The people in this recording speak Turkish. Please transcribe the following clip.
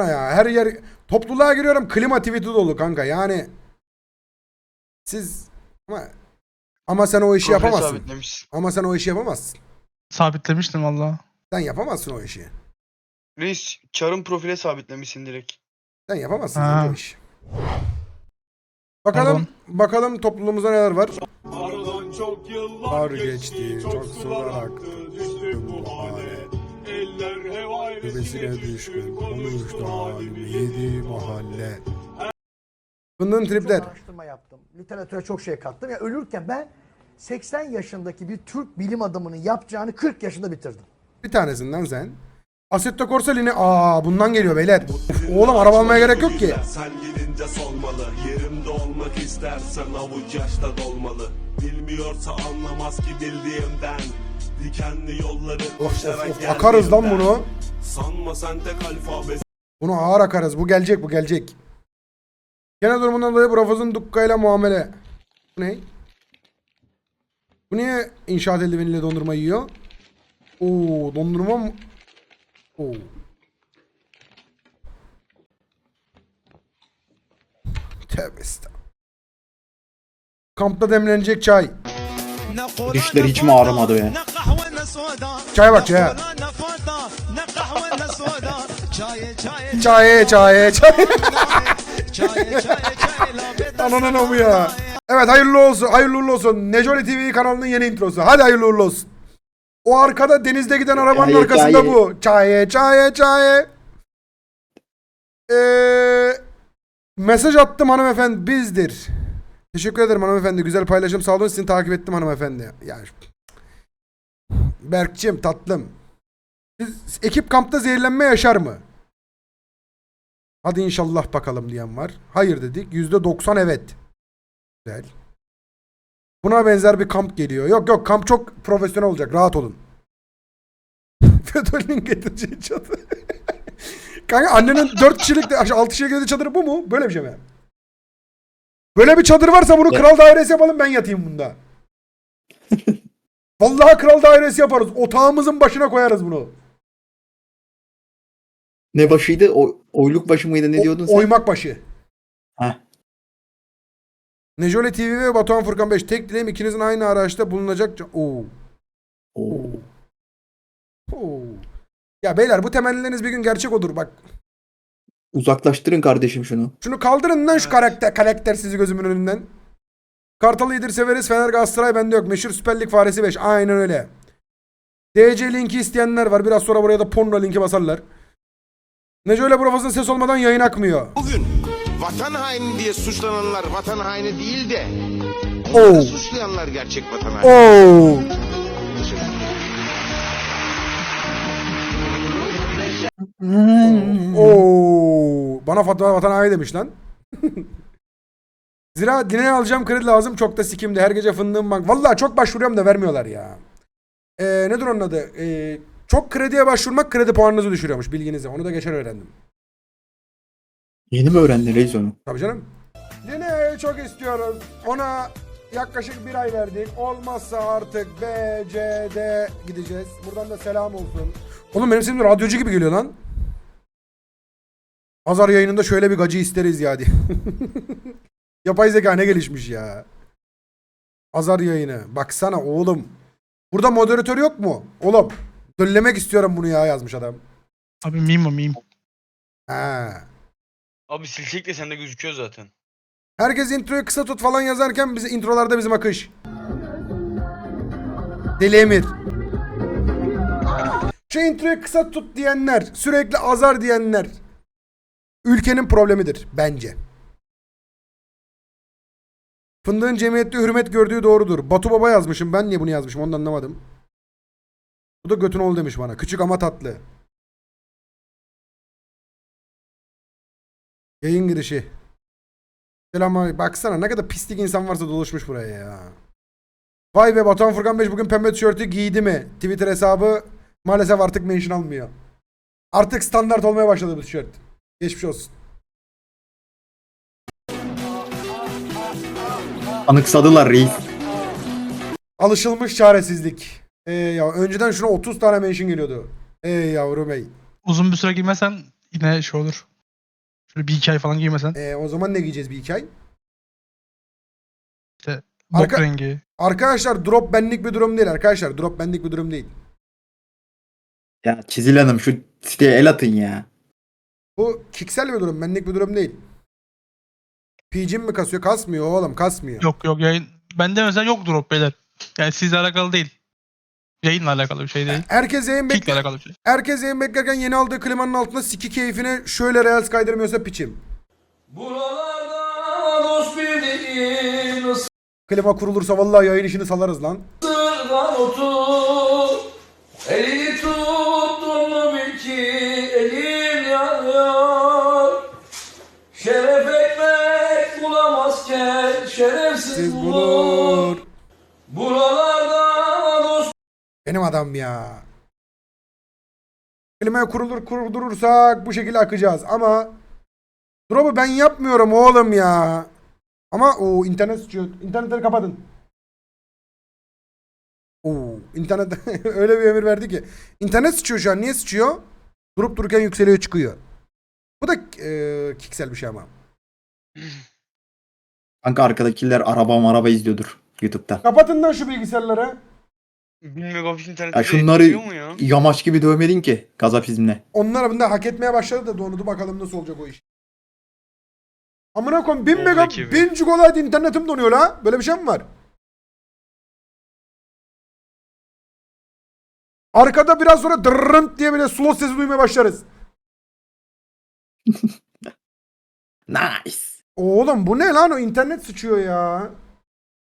Baksana ya her yer topluluğa giriyorum klima tweet'i dolu kanka yani siz ama ama sen o işi Profil yapamazsın. sabitlemişsin. Ama sen o işi yapamazsın. Sabitlemiştim valla. Sen yapamazsın o işi. Reis çarın profile sabitlemişsin direkt. Sen yapamazsın Ha. o işi. Bakalım bakalım topluluğumuzda neler var. Aradan çok yıllar Var geçti, geçti, çok çok sular aktı, aktı, düştük bu hale. Tepesine düşkün, konuştu halimi yedi mahalle. Fındığın tripler. Çok araştırma yaptım. Literatüre çok şey kattım. Ya ölürken ben 80 yaşındaki bir Türk bilim adamının yapacağını 40 yaşında bitirdim. Bir tanesinden sen. Assetto Corsa Line. Aa bundan geliyor beyler. Of, oğlum araba almaya gerek yok ki. Sen gidince solmalı Yerimde olmak istersen avuç yaşta dolmalı Bilmiyorsa anlamaz ki bildiğimden Dikenli yolları Of of of akarız lan bunu. Sanma sen tek alfabesi Bunu ağır akarız. Bu gelecek bu gelecek. Genel durumundan dolayı Profesör'ün Dukka muamele. Bu ne? Bu niye inşaat eldiveniyle dondurma yiyor? Oo dondurma mı? Oo. Tövbe. Kampta demlenecek çay. Dişleri hiç mi ağrımadı be? Çaya bak çaya. Çay çay çay. Ananın amı ya. Evet hayırlı olsun. Hayırlı uğurlu olsun. Necoli TV kanalının yeni introsu. Hadi hayırlı uğurlu olsun. O arkada denizde giden arabanın Çaye, arkasında çaye. bu. Çaye çaye çaye. Ee, mesaj attım hanımefendi bizdir. Teşekkür ederim hanımefendi. Güzel paylaşım sağ olun. Sizi takip ettim hanımefendi. Yani Berkçim tatlım. Biz, ekip kampta zehirlenme yaşar mı? Hadi inşallah bakalım diyen var. Hayır dedik. %90 evet. Güzel. Buna benzer bir kamp geliyor. Yok yok kamp çok profesyonel olacak. Rahat olun. Fedol'ün getireceği çadır. Kanka annenin 4 kişilik de 6 kişilik getirdiği çadırı bu mu? Böyle bir şey mi? Böyle bir çadır varsa bunu kral dairesi yapalım ben yatayım bunda. Vallahi kral dairesi yaparız. Otağımızın başına koyarız bunu. Ne başıydı? O, oyluk başı mıydı? Ne O- diyordun sen? Oymak başı. Heh. Nejole TV ve Batuhan Furkan 5. Tek dileğim ikinizin aynı araçta bulunacak. ca- Oo. Oo. Oo. Ya beyler bu temennileriniz bir gün gerçek olur bak. Uzaklaştırın kardeşim şunu. Şunu kaldırın lan şu karakter karaktersizi gözümün önünden. Kartal iyidir severiz. Fener Galatasaray bende yok. Meşhur Süper Lig faresi 5. Aynen öyle. DC linki isteyenler var. Biraz sonra buraya da porno linki basarlar. Necole Profes'ın ses olmadan yayın akmıyor. Bugün vatan haini diye suçlananlar vatan haini değil de Oo. onları suçlayanlar gerçek vatan haini. Oo. Oo. Bana Fatma Vatan Haini demiş lan. Zira dine alacağım kredi lazım çok da sikimde. Her gece fındığım bank. Vallahi çok başvuruyorum da vermiyorlar ya. Ee, nedir onun adı? Ee, çok krediye başvurmak kredi puanınızı düşürüyormuş bilginize. Onu da geçen öğrendim. Yeni mi öğrendin reis onu? Tabii canım. Dine'yi çok istiyoruz. Ona yaklaşık bir ay verdik. Olmazsa artık B, C, D gideceğiz. Buradan da selam olsun. Oğlum benim sesim radyocu gibi geliyor lan. Pazar yayınında şöyle bir gacı isteriz ya diye. Yapay zeka ne gelişmiş ya. Pazar yayını. Baksana oğlum. Burada moderatör yok mu? Oğlum. Döllemek istiyorum bunu ya yazmış adam. Abi meme o meme. Ha. Abi silsek de sende gözüküyor zaten. Herkes introyu kısa tut falan yazarken bize introlarda bizim akış. Deli Emir. Şu introyu kısa tut diyenler, sürekli azar diyenler ülkenin problemidir bence. Fındığın cemiyette hürmet gördüğü doğrudur. Batu Baba yazmışım. Ben niye bunu yazmışım onu da anlamadım. Bu da götün ol demiş bana. Küçük ama tatlı. Yayın girişi. Selam. Baksana ne kadar pislik insan varsa dolaşmış buraya ya. Vay be Batuhan Furkan 5 bugün pembe tişörtü giydi mi? Twitter hesabı maalesef artık mention almıyor. Artık standart olmaya başladı bu tişört. Geçmiş olsun. Anıksadılar reis. Alışılmış çaresizlik. Ee ya önceden şuna 30 tane mention geliyordu. Ey yavrum ey. Uzun bir süre girmesen yine şey olur. Şöyle bir iki ay falan giymesen. Ee, o zaman ne giyeceğiz bir iki ay? Bok Arka- rengi. Arkadaşlar drop benlik bir durum değil arkadaşlar. Drop benlik bir durum değil. Ya Çizil Hanım şu siteye el atın ya. Bu kiksel bir durum. Benlik bir durum değil. PG'm mi kasıyor? Kasmıyor oğlum kasmıyor. Yok yok yayın. Bende mesela yok drop beyler. Yani sizle alakalı değil. Yayınla alakalı bir şey değil. Herkes yayın, Kickle bekle alakalı bir şey. Herkes yayın beklerken yeni aldığı klimanın altında siki keyfine şöyle reels kaydırmıyorsa piçim. Buralarda dost bildiğin Klima kurulursa vallahi yayın işini salarız lan. ısırgan otur Elini tuttun şerefsiz Siz bulur. Buralarda dost Benim adam ya. Klimaya kurulur kurdurursak bu şekilde akacağız ama drop'u ben yapmıyorum oğlum ya. Ama o internet sıçıyor. İnternetleri kapatın. Oo, internet öyle bir emir verdi ki. İnternet sıçıyor şu an. Niye sıçıyor? Durup dururken yükseliyor çıkıyor. Bu da eee kiksel bir şey ama. Kanka arkadakiler araba araba izliyordur YouTube'da. Kapatın lan şu bilgisayarları. 1000 megabit internette Ya şunları yetiyor mu ya? yamaç gibi dövmedin ki gazapizmle. Onlar bunda hak etmeye başladı da donudu bakalım nasıl olacak o iş. Amına koyayım 1000 Oldu mega ekibi. 1000 gigabyte internetim donuyor la. Böyle bir şey mi var? Arkada biraz sonra dırrınt diye bile slow sesi duymaya başlarız. Nice. Oğlum bu ne lan o internet sıçıyor ya.